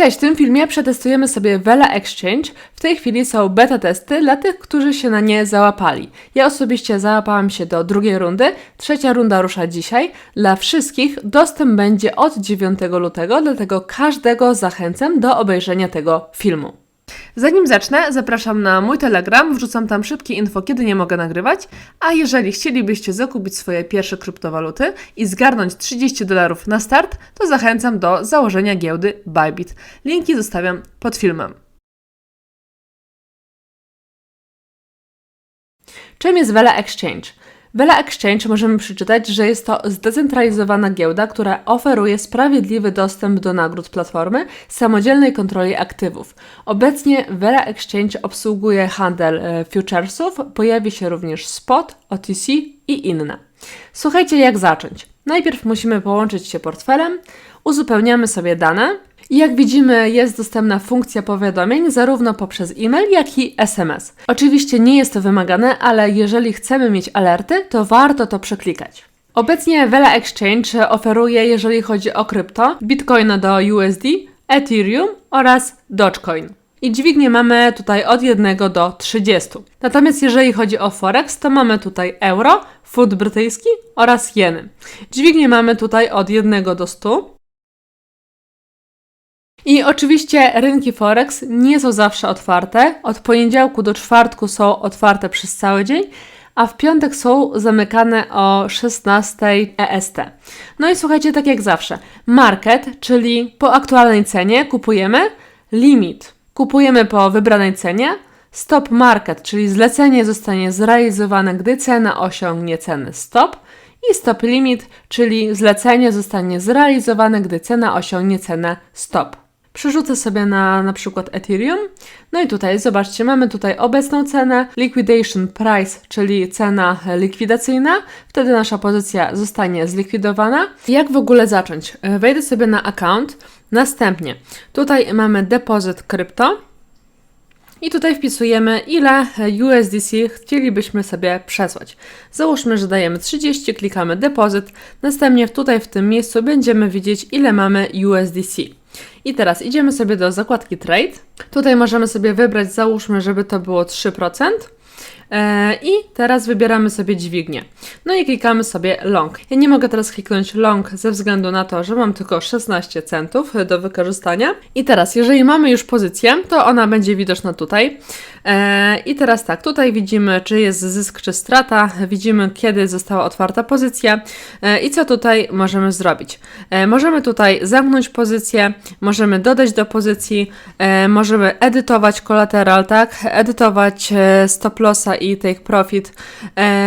Cześć, w tym filmie przetestujemy sobie Vela Exchange. W tej chwili są beta testy dla tych, którzy się na nie załapali. Ja osobiście załapałam się do drugiej rundy, trzecia runda rusza dzisiaj. Dla wszystkich dostęp będzie od 9 lutego, dlatego każdego zachęcam do obejrzenia tego filmu. Zanim zacznę, zapraszam na mój Telegram, wrzucam tam szybkie info, kiedy nie mogę nagrywać, a jeżeli chcielibyście zakupić swoje pierwsze kryptowaluty i zgarnąć 30 dolarów na start, to zachęcam do założenia giełdy Bybit. Linki zostawiam pod filmem. Czym jest Vela Exchange? Vela Exchange możemy przeczytać, że jest to zdecentralizowana giełda, która oferuje sprawiedliwy dostęp do nagród platformy samodzielnej kontroli aktywów. Obecnie Vela Exchange obsługuje handel e, futuresów, pojawi się również spot, OTC i inne. Słuchajcie, jak zacząć. Najpierw musimy połączyć się portfelem, uzupełniamy sobie dane, i jak widzimy, jest dostępna funkcja powiadomień zarówno poprzez e-mail, jak i SMS. Oczywiście nie jest to wymagane, ale jeżeli chcemy mieć alerty, to warto to przeklikać. Obecnie Vela Exchange oferuje, jeżeli chodzi o krypto, Bitcoina do USD, Ethereum oraz Dogecoin. I dźwignię mamy tutaj od 1 do 30. Natomiast jeżeli chodzi o Forex, to mamy tutaj euro, funt brytyjski oraz jeny. Dźwignię mamy tutaj od 1 do 100. I oczywiście rynki Forex nie są zawsze otwarte. Od poniedziałku do czwartku są otwarte przez cały dzień, a w piątek są zamykane o 16 EST. No i słuchajcie, tak jak zawsze, market, czyli po aktualnej cenie kupujemy, limit kupujemy po wybranej cenie, stop market, czyli zlecenie zostanie zrealizowane, gdy cena osiągnie cenę stop i stop limit, czyli zlecenie zostanie zrealizowane, gdy cena osiągnie cenę stop. Przerzucę sobie na na przykład Ethereum. No i tutaj zobaczcie, mamy tutaj obecną cenę, liquidation price, czyli cena likwidacyjna. Wtedy nasza pozycja zostanie zlikwidowana. Jak w ogóle zacząć? Wejdę sobie na account. Następnie tutaj mamy depozyt krypto. I tutaj wpisujemy, ile USDC chcielibyśmy sobie przesłać. Załóżmy, że dajemy 30, klikamy depozyt. Następnie tutaj w tym miejscu będziemy widzieć, ile mamy USDC. I teraz idziemy sobie do zakładki Trade. Tutaj możemy sobie wybrać, załóżmy, żeby to było 3%. E, I teraz wybieramy sobie dźwignię. No i klikamy sobie long. Ja nie mogę teraz kliknąć long ze względu na to, że mam tylko 16 centów do wykorzystania. I teraz, jeżeli mamy już pozycję, to ona będzie widoczna tutaj. E, I teraz tak, tutaj widzimy, czy jest zysk, czy strata. Widzimy, kiedy została otwarta pozycja e, i co tutaj możemy zrobić. Możemy tutaj zamknąć pozycję, możemy dodać do pozycji, możemy edytować kolateral, tak? Edytować stop lossa i take profit.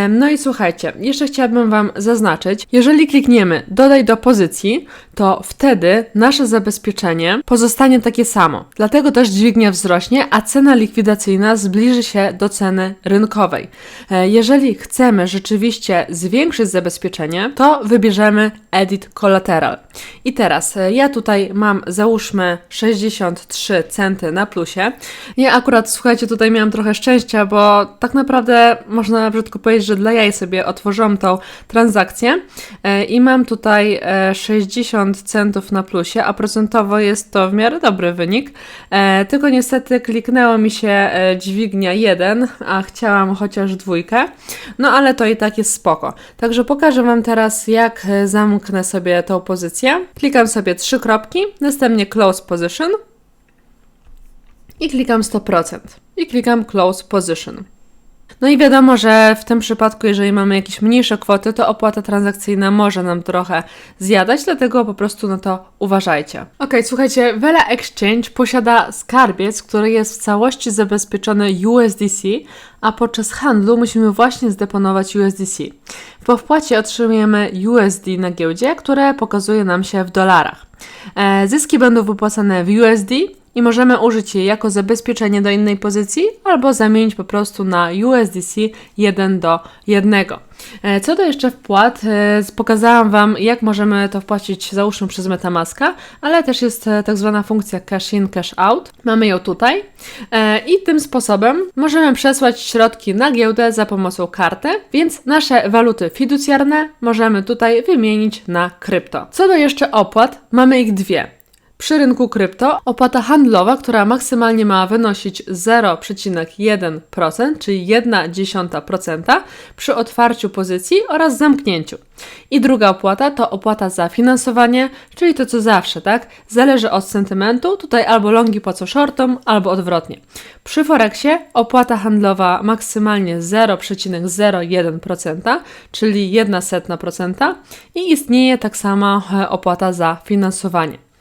No i słuchajcie, jeszcze chciałabym Wam zaznaczyć, jeżeli klikniemy dodaj do pozycji, to wtedy nasze zabezpieczenie pozostanie takie samo. Dlatego też dźwignia wzrośnie, a cena likwidacyjna zbliży się do ceny rynkowej. E, jeżeli chcemy rzeczywiście zwiększyć zabezpieczenie, to wybierzemy Edit Collateral. I teraz e, ja tutaj mam, załóżmy, 63 centy na plusie. Ja akurat, słuchajcie, tutaj miałam trochę szczęścia, bo tak naprawdę można brzydko powiedzieć, że dla jaj sobie otworzyłam tą transakcję e, i mam tutaj 60 50 centów na plusie, a procentowo jest to w miarę dobry wynik. E, tylko niestety kliknęło mi się e, dźwignia 1, a chciałam chociaż dwójkę. No ale to i tak jest spoko. Także pokażę Wam teraz, jak e, zamknę sobie tą pozycję. Klikam sobie trzy kropki, następnie close position i klikam 100%. I klikam close position. No i wiadomo, że w tym przypadku, jeżeli mamy jakieś mniejsze kwoty, to opłata transakcyjna może nam trochę zjadać, dlatego po prostu na to uważajcie. Ok, słuchajcie, Vela Exchange posiada skarbiec, który jest w całości zabezpieczony USDC, a podczas handlu musimy właśnie zdeponować USDC. Po wpłacie otrzymujemy USD na giełdzie, które pokazuje nam się w dolarach. E, zyski będą wypłacane w USD, i możemy użyć je jako zabezpieczenie do innej pozycji albo zamienić po prostu na USDC 1 do 1. E, co do jeszcze wpłat, e, pokazałam Wam, jak możemy to wpłacić, załóżmy przez Metamaska, ale też jest e, tak zwana funkcja cash in, cash out. Mamy ją tutaj i tym sposobem możemy przesłać środki na giełdę za pomocą karty, więc nasze waluty fiducjarne możemy tutaj wymienić na krypto. Co do jeszcze opłat, mamy ich dwie. Przy rynku krypto opłata handlowa, która maksymalnie ma wynosić 0,1%, czyli 0,1% przy otwarciu pozycji oraz zamknięciu. I druga opłata to opłata za finansowanie, czyli to co zawsze, tak? Zależy od sentymentu, tutaj albo longi płacą shortom, albo odwrotnie. Przy Forexie opłata handlowa maksymalnie 0,01%, czyli 1,1% i istnieje tak samo e, opłata za finansowanie.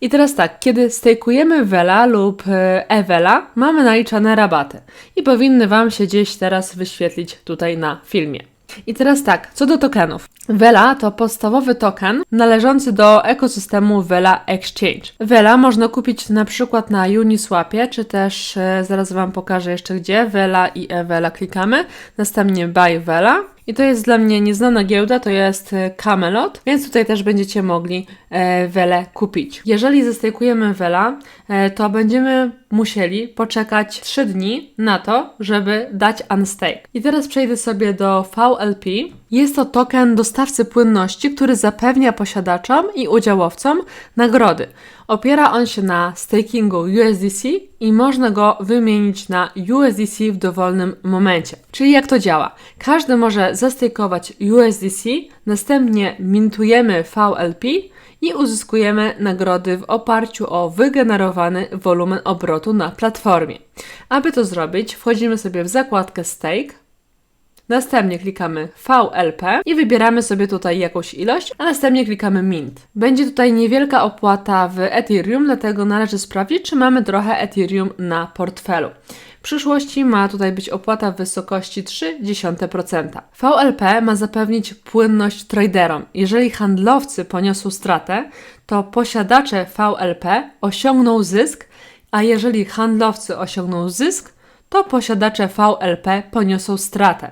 I teraz tak, kiedy stejkujemy Vela lub Evela, mamy naliczane rabaty i powinny Wam się gdzieś teraz wyświetlić tutaj na filmie. I teraz tak, co do tokenów. Vela to podstawowy token należący do ekosystemu Vela Exchange. Vela można kupić na przykład na Uniswapie, czy też e, zaraz Wam pokażę jeszcze gdzie. Vela i Evela klikamy, następnie Buy Vela i to jest dla mnie nieznana giełda, to jest e, Camelot, więc tutaj też będziecie mogli e, Wele kupić. Jeżeli zestejkujemy Wela, e, to będziemy musieli poczekać 3 dni na to, żeby dać unstake. I teraz przejdę sobie do VLP. Jest to token dostawcy płynności, który zapewnia posiadaczom i udziałowcom nagrody. Opiera on się na stakingu USDC i można go wymienić na USDC w dowolnym momencie. Czyli jak to działa? Każdy może zastejkować USDC, następnie mintujemy VLP i uzyskujemy nagrody w oparciu o wygenerowany wolumen obrotu na platformie. Aby to zrobić, wchodzimy sobie w zakładkę Stake, Następnie klikamy VLP i wybieramy sobie tutaj jakąś ilość, a następnie klikamy Mint. Będzie tutaj niewielka opłata w Ethereum, dlatego należy sprawdzić, czy mamy trochę Ethereum na portfelu. W przyszłości ma tutaj być opłata w wysokości 0,3%. VLP ma zapewnić płynność traderom. Jeżeli handlowcy poniosą stratę, to posiadacze VLP osiągną zysk, a jeżeli handlowcy osiągną zysk, to posiadacze VLP poniosą stratę.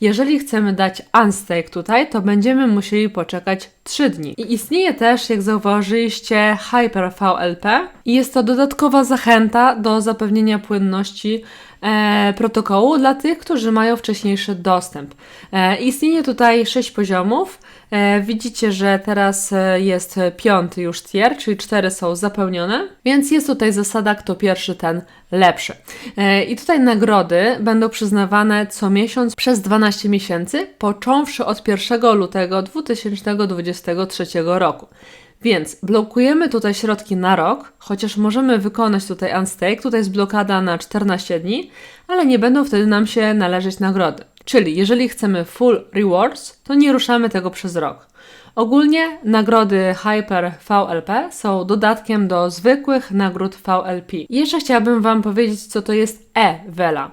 Jeżeli chcemy dać unstake tutaj, to będziemy musieli poczekać 3 dni. I istnieje też, jak zauważyliście, Hyper VLP i jest to dodatkowa zachęta do zapewnienia płynności e, protokołu dla tych, którzy mają wcześniejszy dostęp. E, istnieje tutaj 6 poziomów. E, widzicie, że teraz e, jest piąty już tier, czyli cztery są zapełnione, więc jest tutaj zasada, kto pierwszy, ten lepszy. E, I tutaj nagrody będą przyznawane co miesiąc przez 12 miesięcy, począwszy od 1 lutego 2023 roku. Więc blokujemy tutaj środki na rok, chociaż możemy wykonać tutaj unstake, tutaj jest blokada na 14 dni, ale nie będą wtedy nam się należeć nagrody. Czyli jeżeli chcemy full rewards, to nie ruszamy tego przez rok. Ogólnie nagrody Hyper VLP są dodatkiem do zwykłych nagród VLP. I jeszcze chciałabym Wam powiedzieć, co to jest E-Vela.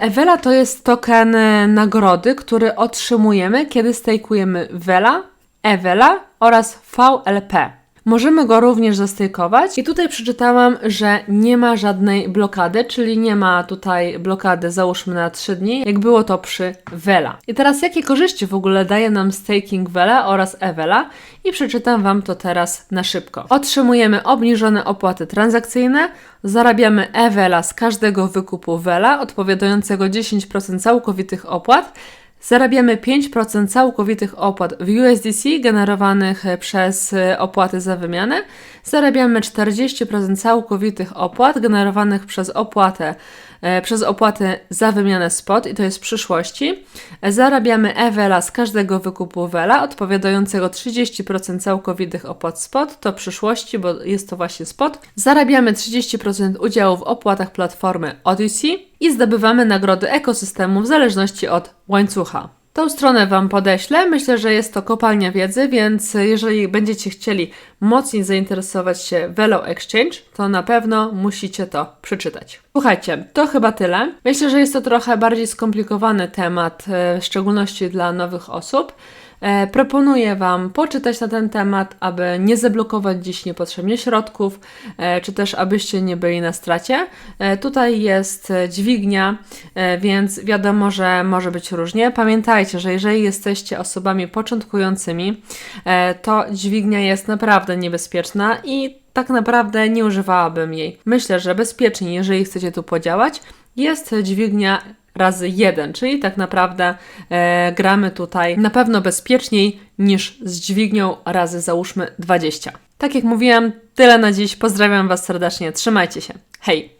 Evela to jest token nagrody, który otrzymujemy, kiedy stajkujemy Vela, Evela oraz VLP. Możemy go również zastejkować i tutaj przeczytałam, że nie ma żadnej blokady, czyli nie ma tutaj blokady załóżmy na 3 dni, jak było to przy Vela. I teraz jakie korzyści w ogóle daje nam staking Vela oraz Evela i przeczytam Wam to teraz na szybko. Otrzymujemy obniżone opłaty transakcyjne, zarabiamy Evela z każdego wykupu Vela odpowiadającego 10% całkowitych opłat, Zarabiamy 5% całkowitych opłat w USDC generowanych przez opłaty za wymianę. Zarabiamy 40% całkowitych opłat generowanych przez opłatę przez opłatę za wymianę spot i to jest w przyszłości. Zarabiamy e-Vela z każdego wykupu Vela odpowiadającego 30% całkowitych opłat spot, to przyszłości, bo jest to właśnie spot. Zarabiamy 30% udziału w opłatach platformy Odyssey i zdobywamy nagrody ekosystemu w zależności od łańcucha. Tą stronę Wam podeślę. Myślę, że jest to kopalnia wiedzy, więc jeżeli będziecie chcieli mocniej zainteresować się Velo Exchange, to na pewno musicie to przeczytać. Słuchajcie, to chyba tyle. Myślę, że jest to trochę bardziej skomplikowany temat, e, w szczególności dla nowych osób. E, proponuję Wam poczytać na ten temat, aby nie zablokować dziś niepotrzebnie środków, e, czy też abyście nie byli na stracie. E, tutaj jest dźwignia, więc wiadomo, że może być różnie. Pamiętajcie, że jeżeli jesteście osobami początkującymi, to dźwignia jest naprawdę niebezpieczna i tak naprawdę nie używałabym jej. Myślę, że bezpiecznie, jeżeli chcecie tu podziałać, jest dźwignia razy 1, czyli tak naprawdę e, gramy tutaj na pewno bezpieczniej niż z dźwignią razy załóżmy 20. Tak jak mówiłam, tyle na dziś. Pozdrawiam Was serdecznie. Trzymajcie się. Hej!